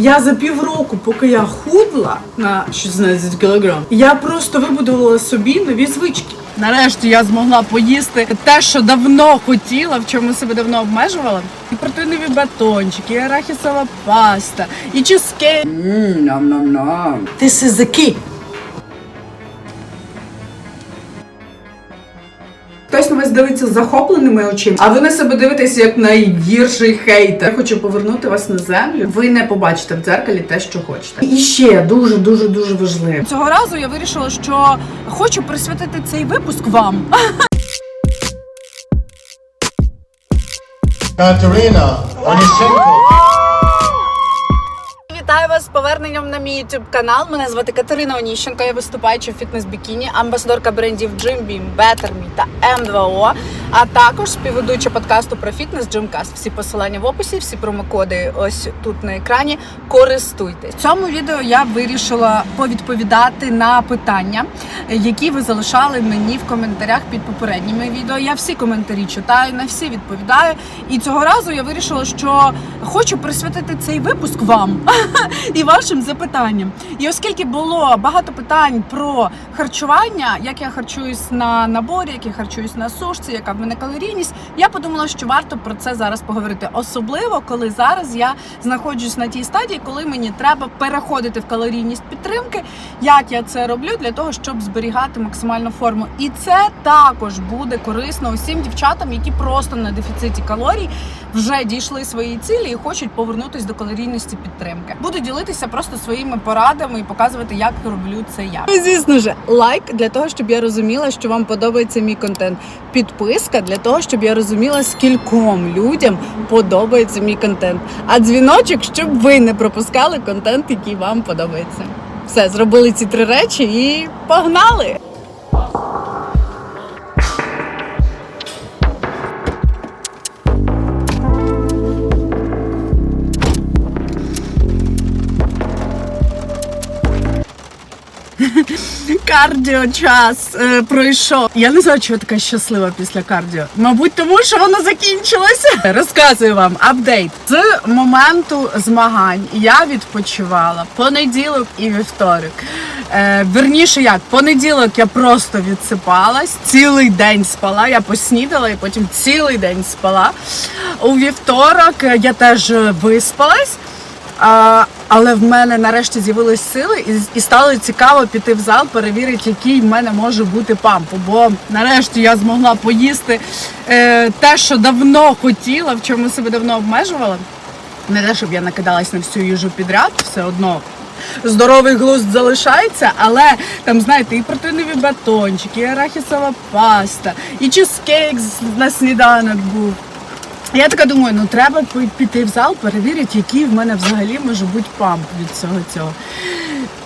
Я за півроку, поки я худла на 16 кілограм, я просто вибудувала собі нові звички. Нарешті я змогла поїсти те, що давно хотіла, в чому себе давно обмежувала. І протеїнові батончики, і арахісова паста, і чизкейк. Ням-ням-ням. This is Хтось на вас дивиться захопленими очима, а ви на себе дивитеся як найгірший хейтер. Я хочу повернути вас на землю. Ви не побачите в дзеркалі те, що хочете. І ще дуже дуже дуже важливо. Цього разу я вирішила, що хочу присвятити цей випуск вам. Katerina Onyshchenko. Вітаю вас з поверненням на мій YouTube канал. Мене звати Катерина Оніщенко. Я виступаюча в фітнес-бікіні, амбасадорка брендів Jim Beam, Better Me та M2O, а також співведуча подкасту про фітнес Gymcast. Всі посилання в описі, всі промокоди ось тут на екрані. Користуйтесь. В цьому відео я вирішила повідповідати на питання, які ви залишали мені в коментарях під попередніми відео. Я всі коментарі читаю, на всі відповідаю. І цього разу я вирішила, що хочу присвятити цей випуск вам і вашим запитанням. І оскільки було багато питань про харчування, як я харчуюсь на наборі, як я харчуюсь на сушці, яка в мене калорійність, я подумала, що варто про це зараз поговорити. Особливо, коли зараз я знаходжусь на тій стадії, коли мені треба переходити в калорійність підтримки. Як я це роблю для того, щоб зберігати максимальну форму. І це також буде корисно усім дівчатам, які просто на дефіциті калорій вже дійшли свої цілі і хочуть повернутися до калорійності підтримки. Буду ділитися просто своїми порадами і показувати, як роблю це я. Звісно ж, лайк для того, щоб я розуміла, що вам подобається мій контент. Підписка для того, щоб я розуміла, скільком людям подобається мій контент. А дзвіночок, щоб ви не пропускали контент, який вам подобається. Все, зробили ці три речі і погнали! Кардіо час е, пройшов. Я не знаю, чого така щаслива після кардіо. Мабуть, тому що воно закінчилося. Розказую вам апдейт з моменту змагань. Я відпочивала понеділок і вівторок. Е, верніше, як понеділок я просто відсипалась, цілий день спала. Я поснідала і потім цілий день спала. У вівторок я теж виспалась. А, але в мене нарешті з'явились сили і, і стало цікаво піти в зал, перевірити, який в мене може бути памп. Бо нарешті я змогла поїсти е, те, що давно хотіла, в чому себе давно обмежувала. Не те, щоб я накидалась на всю їжу підряд, все одно. Здоровий глузд залишається, але там, знаєте, і протеїнові батончики, і арахісова паста, і чизкейк на сніданок був. Я така думаю, ну треба піти в зал, перевірити, який в мене взагалі може бути памп від цього цього.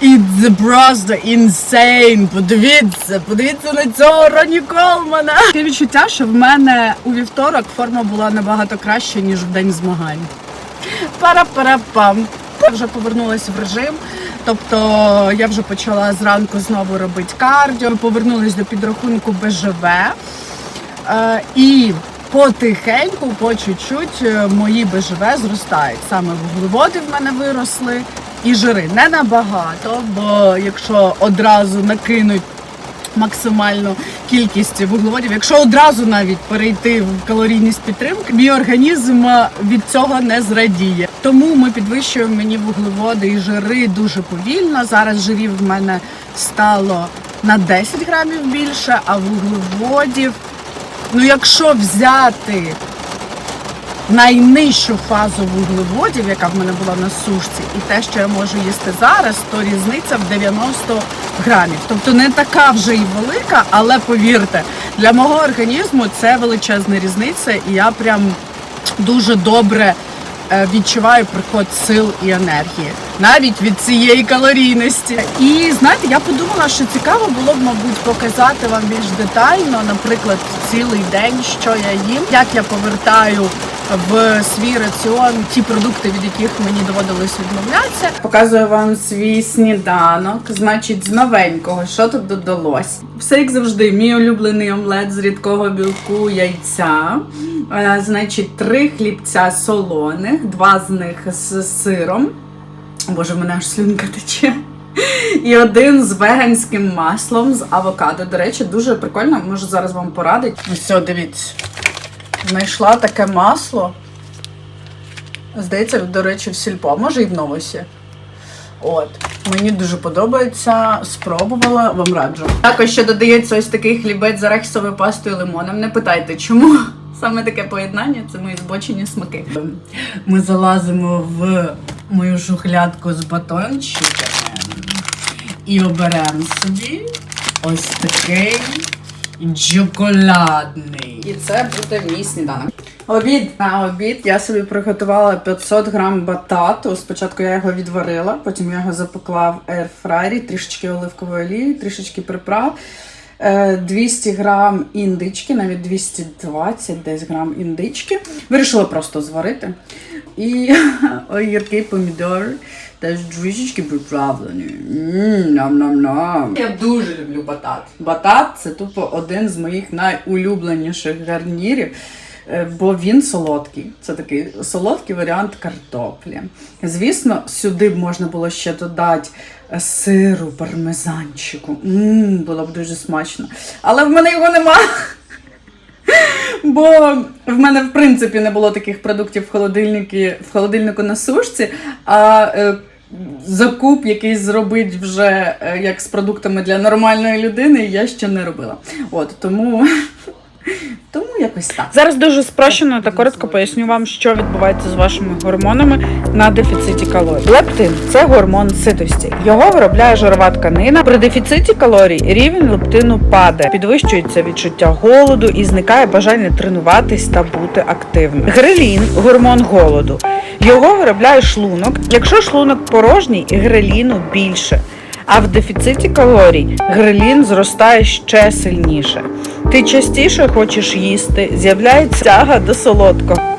І просто insane. Подивіться, подивіться на цього Роні Колмана. Таке відчуття, що в мене у вівторок форма була набагато краща, ніж в день змагань. Пара-пара-пам. Я вже повернулася в режим. Тобто я вже почала зранку знову робити кардіо, повернулася до підрахунку БЖВ. Е, і потихеньку, по чуть-чуть, е, мої БЖВ зростають. Саме вуглеводи в мене виросли і жири. Не набагато, бо якщо одразу накинуть максимальну кількість вуглеводів, якщо одразу навіть перейти в калорійність підтримки, мій організм е, від цього не зрадіє. Тому ми підвищуємо мені вуглеводи і жири дуже повільно. Зараз жирів в мене стало на 10 грамів більше, а вуглеводів Ну, якщо взяти найнижчу фазу вуглеводів, яка в мене була на сушці, і те, що я можу їсти зараз, то різниця в 90 грамів. Тобто не така вже і велика, але повірте, для мого організму це величезна різниця, і я прям дуже добре відчуваю приход сил і енергії, навіть від цієї калорійності. І знаєте, я подумала, що цікаво було б, мабуть, показати вам більш детально, наприклад, цілий день, що я їм, як я повертаю в свій раціон ті продукти, від яких мені доводилось відмовлятися. Показую вам свій сніданок. Значить, з новенького, що тут додалось. Все як завжди, мій улюблений омлет з рідкого білку яйця. Е, Значить, три хлібця солоних, два з них з сиром. Боже, мене аж слюнка тече. І один з веганським маслом з авокадо. До речі, дуже прикольно, можу зараз вам порадити. Все, дивіться. Знайшла таке масло. Здається, до речі, в сільпо, може і в новосі. От, мені дуже подобається, спробувала, вам раджу. Також ще додається ось такий хлібець з арахісовою пастою і лимоном. Не питайте, чому саме таке поєднання це мої збочені смаки. Ми залазимо в мою шухлядку з батончиками і оберемо собі ось такий чоколадний. І це буде мій сніданок. Обід на обід я собі приготувала 500 грам батату. Спочатку я його відварила, потім я його запекла в airfryer, трішечки оливкової олії, трішечки приправ. е, 200 грам індички, навіть 220 десь грам індички. Вирішила просто зварити. І огірки, помідори теж трішечки приправлені. М, Нам-нам-нам. Я дуже люблю батат. Батат це тупо один з моїх найулюбленіших гарнірів. е, Бо він солодкий. Це такий солодкий варіант картоплі. Звісно, сюди б можна було ще додати е, сиру, пармезанчику. Мм, було б дуже смачно. Але в мене його нема. Бо в мене в принципі не було таких продуктів в холодильнику, в холодильнику на сушці, а е, закуп якийсь зробить вже е, як з продуктами для нормальної людини я ще не робила. От тому, тому якось так. Зараз дуже спрощено та коротко поясню вам, що відбувається з вашими гормонами на дефіциті калорій. Лептин це гормон ситості. Його виробляє жирова тканина. При дефіциті калорій рівень лептину падає, підвищується відчуття голоду і зникає бажання тренуватись та бути активним. Грелін гормон голоду. Його виробляє шлунок. Якщо шлунок порожній, греліну більше. А в дефіциті калорій грелін зростає ще сильніше. Ти частіше хочеш їсти, з'являється тяга до солодкого.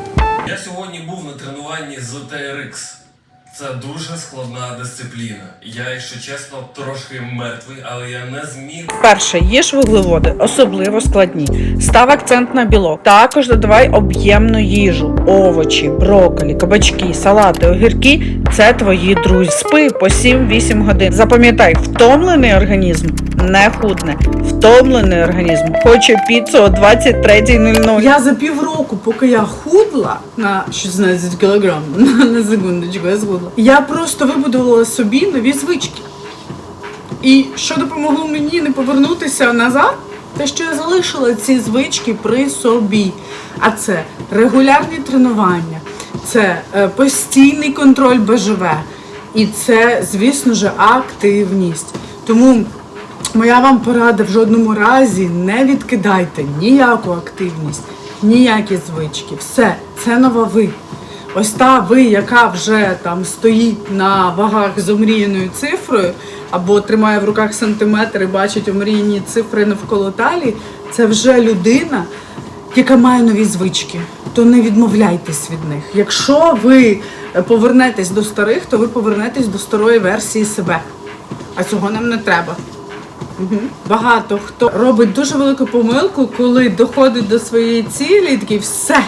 Це дуже складна дисципліна. Я, якщо чесно, трошки мертвий, але я не зміг Перше, їж вуглеводи, особливо складні. Став акцент на білок. Також додавай об'ємну їжу, овочі, брокколі, кабачки, салати, огірки це твої друзі. Спи по 7-8 годин. Запам'ятай, втомлений організм не худне. Втомлений організм хоче піцу о 23.00. Я за півроку, поки я худла на 16 кілограм, на секундочку, я схудла. Я просто вибудувала собі нові звички. І що допомогло мені не повернутися назад, те, що я залишила ці звички при собі. А це регулярні тренування, це е, постійний контроль БЖВ. І це, звісно ж, активність. Тому моя вам порада в жодному разі не відкидайте ніяку активність, ніякі звички. Все, це нова ви. Ось та ви, яка вже там стоїть на вагах з омріяною цифрою, або тримає в руках сантиметр і бачить омріяні цифри навколо талії, це вже людина, яка має нові звички. То не відмовляйтесь від них. Якщо ви повернетесь до старих, то ви повернетесь до старої версії себе. А цього нам не треба. Багато хто робить дуже велику помилку, коли доходить до своєї цілі і такий все.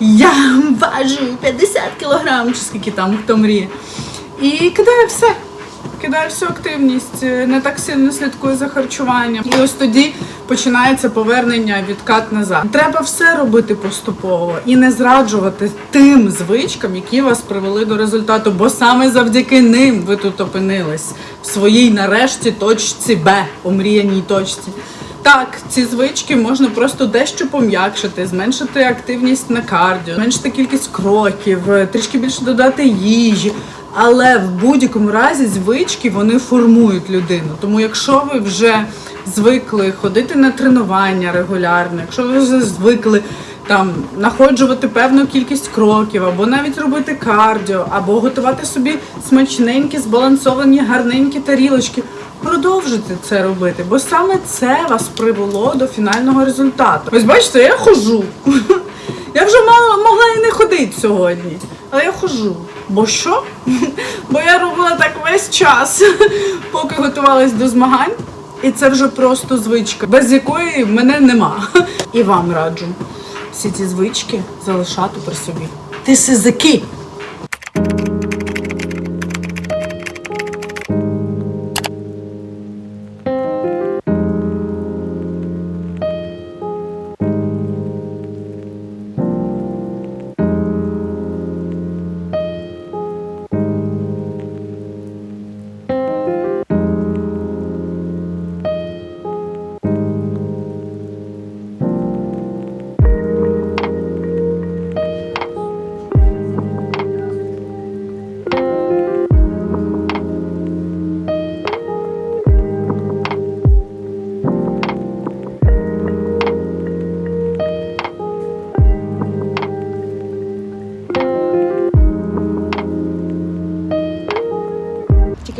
Я важу 50 кілограм, чи скільки там хто мріє. І кидає все. Кидає всю активність, е, не так сильно слідкує за харчуванням. І ось тоді починається повернення відкат назад. Треба все робити поступово і не зраджувати тим звичкам, які вас привели до результату, бо саме завдяки ним ви тут опинились в своїй нарешті точці Б, омріяній точці. Так, ці звички можна просто дещо пом'якшити, зменшити активність на кардіо, зменшити кількість кроків, е, трішки більше додати їжі. Але в будь-якому разі звички вони формують людину. Тому якщо ви вже звикли ходити на тренування регулярно, якщо ви вже звикли там находжувати певну кількість кроків, або навіть робити кардіо, або готувати собі смачненькі, збалансовані, гарненькі тарілочки. Продовжуйте це робити, бо саме це вас привело до фінального результату. Ось бачите, я хожу. Я вже могла і не ходити сьогодні, але я хожу. Бо що? Бо я робила так весь час, поки готувалась до змагань. І це вже просто звичка, без якої мене нема. І вам раджу всі ці звички залишати при собі. Ти сизики.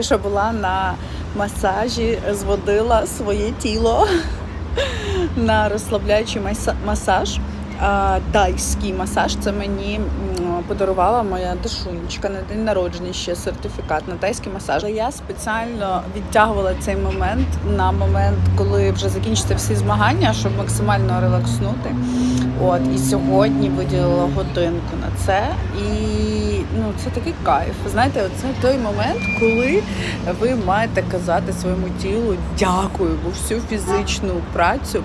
Що була на масажі, зводила своє тіло на розслабляючий масаж. Тайський масаж це мені подарувала моя дашунечка на день народження ще сертифікат на тайський масаж. Я спеціально відтягувала цей момент на момент, коли вже закінчаться всі змагання, щоб максимально релакснути. От і сьогодні виділила годинку на це, і ну це такий кайф. Знаєте, це той момент, коли ви маєте казати своєму тілу дякую, бо всю фізичну працю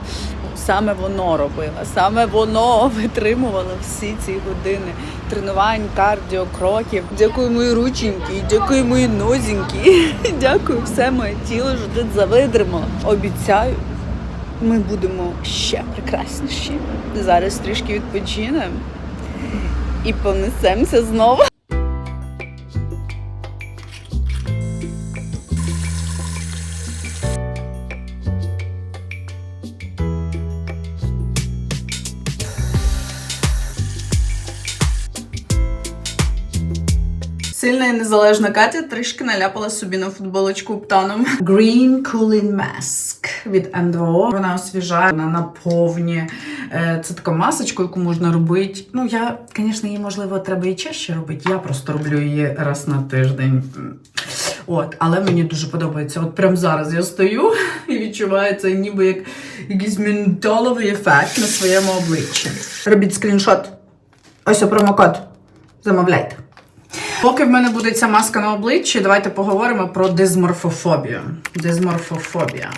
саме воно робило, саме воно витримувало всі ці години тренувань, кардіо, кроків. Дякую мої рученьки, дякую мої нозіньки, дякую все моє тіло, що тут завитримало. Обіцяю, ми будемо ще прекрасніші. Зараз трішки відпочинемо і понесемося знову. Незалежна Катя трішки наляпала собі на футболочку птаном. Green Cooling Mask від МДО. Вона освіжає, вона наповнює. Е, Це така масочка, яку можна робити. Ну, я, звісно, її можливо треба і чаще робити. Я просто роблю її раз на тиждень. От, але мені дуже подобається. От прямо зараз я стою і відчуваю це ніби як якийсь ментоловий ефект на своєму обличчі. Робіть скріншот. Ось промокод. Замовляйте. Поки в мене буде ця маска на обличчі, давайте поговоримо про дизморфофобію. Дизморфофобія.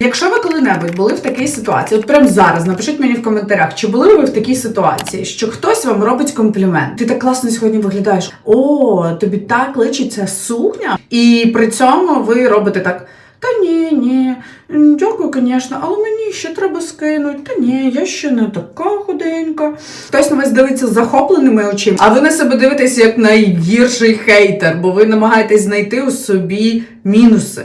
Якщо ви коли-небудь були в такій ситуації, от прямо зараз напишіть мені в коментарях, чи були ви в такій ситуації, що хтось вам робить комплімент. Ти так класно сьогодні виглядаєш. О, тобі так личить ця сукня. І при цьому ви робите так. Та ні, ні, дякую, звісно, але мені ще треба скинути. Та ні, я ще не така худенька. Хтось на вас дивиться з захопленими очима, а ви на себе дивитесь як найгірший хейтер, бо ви намагаєтесь знайти у собі мінуси.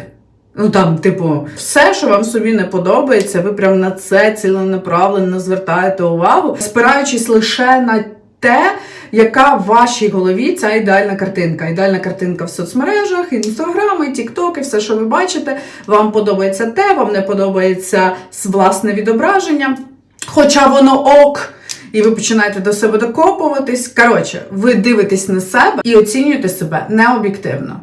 Ну там, типу, все, що вам собі не подобається, ви прям на це ціленаправленно звертаєте увагу, спираючись лише на те, яка в вашій голові ця ідеальна картинка. Ідеальна картинка в соцмережах, інстаграми, тіктоки, все, що ви бачите, вам подобається те, вам не подобається власне відображення. Хоча воно ок. І ви починаєте до себе докопуватись. Коротше, ви дивитесь на себе і оцінюєте себе необ'єктивно.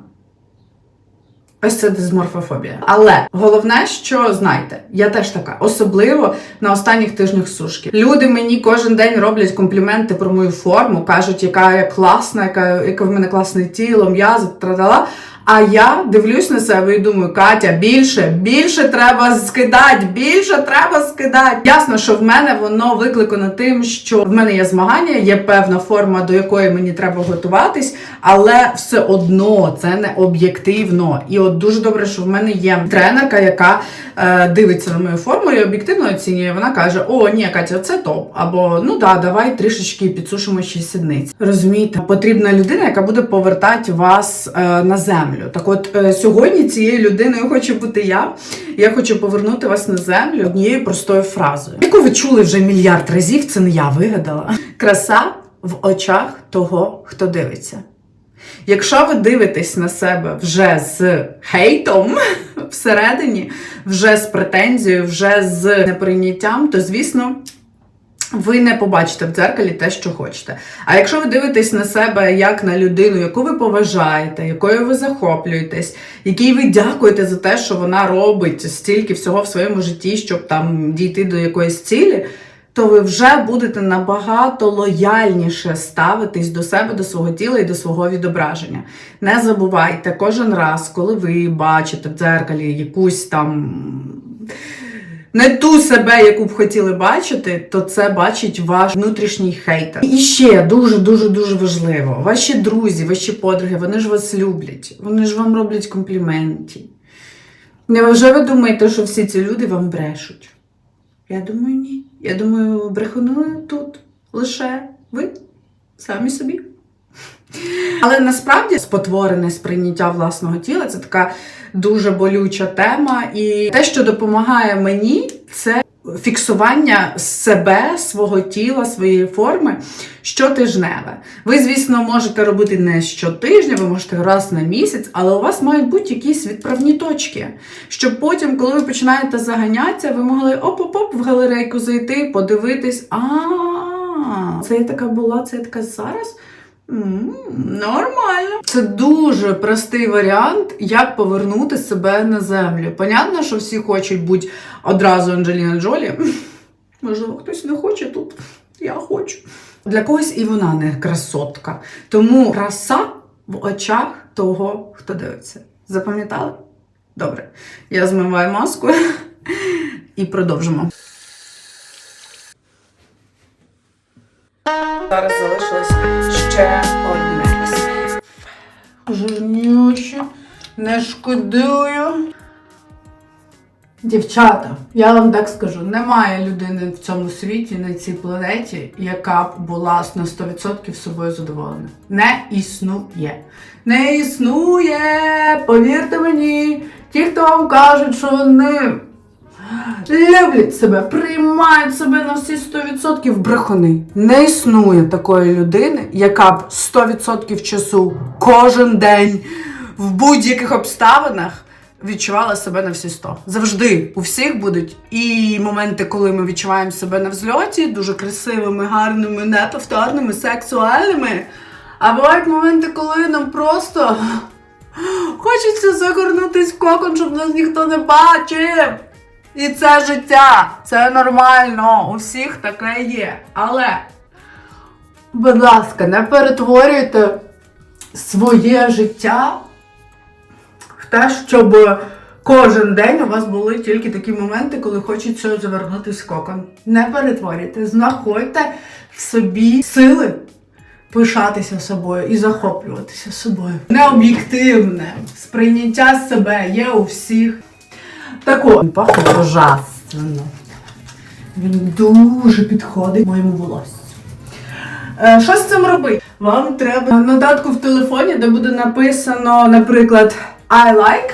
Ось це дизморфофобія. Але головне, що знайте, я теж така, особливо на останніх тижнях сушки. Люди мені кожен день роблять компліменти про мою форму, кажуть, яка я класна, яка, яке в мене класне тіло, м'язи, традала. А я дивлюсь на себе і думаю, Катя, більше, більше треба скидати, більше треба скидати. Ясно, що в мене воно викликано тим, що в мене є змагання, є певна форма, до якої мені треба готуватись, але все одно це не об'єктивно. І от дуже добре, що в мене є тренерка, яка е, дивиться на мою форму і об'єктивно оцінює. Вона каже: О, ні, Катя, це топ. Або ну да, давай трішечки підсушимо ще сідниць. Розумієте, потрібна людина, яка буде повертати вас е, на землю. Так от е, сьогодні цією людиною хочу бути я. Я хочу повернути вас на землю однією простою фразою, яку ви чули вже мільярд разів. Це не я вигадала. Краса в очах того, хто дивиться. Якщо ви дивитесь на себе вже з хейтом всередині, вже з претензією, вже з неприйняттям, то звісно. Ви не побачите в дзеркалі те, що хочете. А якщо ви дивитесь на себе як на людину, яку ви поважаєте, якою ви захоплюєтесь, якій ви дякуєте за те, що вона робить стільки всього в своєму житті, щоб там дійти до якоїсь цілі, то ви вже будете набагато лояльніше ставитись до себе, до свого тіла і до свого відображення. Не забувайте кожен раз, коли ви бачите в дзеркалі якусь там. Не ту себе, яку б хотіли бачити, то це бачить ваш внутрішній хейтер. І ще дуже дуже дуже важливо: ваші друзі, ваші подруги, вони ж вас люблять, вони ж вам роблять компліменти. Невже ви думаєте, що всі ці люди вам брешуть? Я думаю, ні. Я думаю, брехуни тут лише ви самі собі. Але насправді спотворене сприйняття власного тіла це така дуже болюча тема. І те, що допомагає мені, це фіксування себе, свого тіла, своєї форми щотижневе. Ви, звісно, можете робити не щотижня, ви можете раз на місяць, але у вас мають бути якісь відправні точки. Щоб потім, коли ви починаєте заганятися, ви могли оп-оп-оп в галерейку зайти, подивитись. А, це я така була, це я така зараз. Нормально. Це дуже простий варіант, як повернути себе на землю. Понятно, що всі хочуть бути одразу Анджеліна Джолі. Можливо, хтось не хоче тут. Я хочу. Для когось і вона не красотка. Тому краса в очах того, хто дивиться. Запам'ятали? Добре. Я змиваю маску і продовжимо. Зараз залишилось ще одне. Жирнюще, не шкодую. Дівчата, я вам так скажу, немає людини в цьому світі, на цій планеті, яка б була на 100% собою задоволена. Не існує. Не існує! Повірте мені, ті, хто вам кажуть, що вони люблять себе, приймають себе на всі 100% брехуни. Не існує такої людини, яка б 100% часу кожен день в будь-яких обставинах відчувала себе на всі 100. Завжди у всіх будуть і моменти, коли ми відчуваємо себе на взльоті, дуже красивими, гарними, неповторними, сексуальними. А бувають моменти, коли нам просто хочеться загорнутись в кокон, щоб нас ніхто не бачив. І це життя, це нормально, у всіх таке є. Але, будь ласка, не перетворюйте своє життя в те, щоб кожен день у вас були тільки такі моменти, коли хочеться завернутися кокон. Не перетворюйте, знаходьте в собі сили пишатися собою і захоплюватися собою. Необ'єктивне сприйняття себе є у всіх. Так от, він пахне божественно. Він дуже підходить моєму волоссю. Е, Що з цим робити? Вам треба нотатку в телефоні, де буде написано, наприклад, I like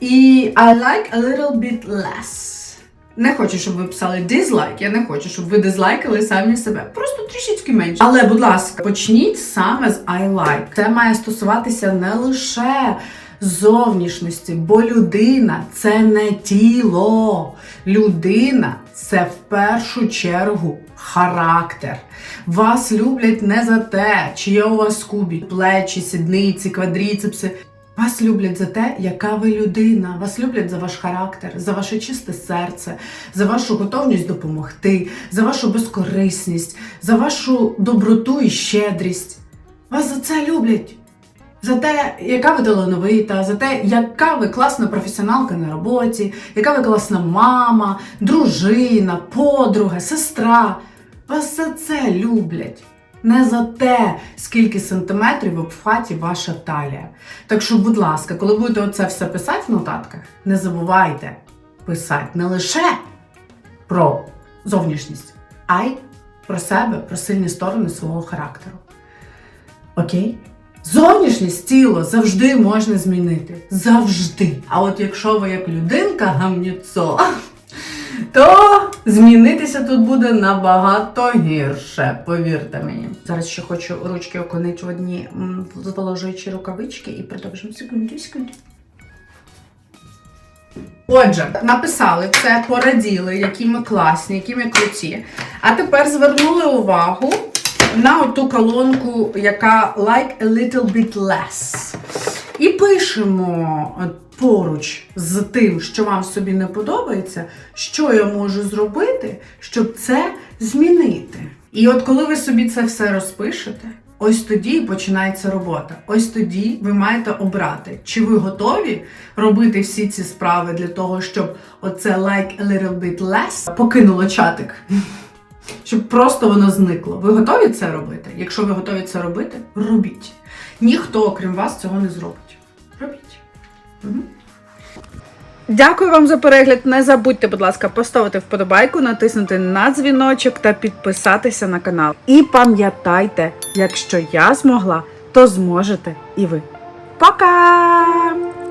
і I like a little bit less. Не хочу, щоб ви писали dislike, я не хочу, щоб ви дизлайкали самі себе. Просто трішечки менше. Але, будь ласка, почніть саме з I like. Це має стосуватися не лише зовнішності, бо людина це не тіло. Людина це в першу чергу характер. Вас люблять не за те, чи є у вас кубі, плечі, сідниці, квадріцепси. Вас люблять за те, яка ви людина. Вас люблять за ваш характер, за ваше чисте серце, за вашу готовність допомогти, за вашу безкорисність, за вашу доброту і щедрість. Вас за це люблять. За те, яка ви талановита, за те, яка ви класна професіоналка на роботі, яка ви класна мама, дружина, подруга, сестра. Вас за це люблять. Не за те, скільки сантиметрів в обхваті ваша талія. Так що, будь ласка, коли будете оце все писати в нотатках, не забувайте писати не лише про зовнішність, а й про себе, про сильні сторони свого характеру. Окей? Зовнішність тіло завжди можна змінити. Завжди. А от якщо ви як людинка гамнюцо, то змінитися тут буде набагато гірше, повірте мені. Зараз ще хочу ручки окунути в одні зволожуючі рукавички і продовжимо секунду, секунду. Отже, написали це, пораділи, які ми класні, які ми круті. А тепер звернули увагу на ту колонку, яка like a little bit less. І пишемо поруч з тим, що вам собі не подобається, що я можу зробити, щоб це змінити. І от коли ви собі це все розпишете, ось тоді починається робота. Ось тоді ви маєте обрати, чи ви готові робити всі ці справи для того, щоб оце like a little bit less покинуло чатик. Щоб просто воно зникло. Ви готові це робити? Якщо ви готові це робити, робіть. Ніхто, окрім вас, цього не зробить. Робіть. Угу. Дякую вам за перегляд. Не забудьте, будь ласка, поставити вподобайку, натиснути на дзвіночок та підписатися на канал. І пам'ятайте, якщо я змогла, то зможете і ви. Пока!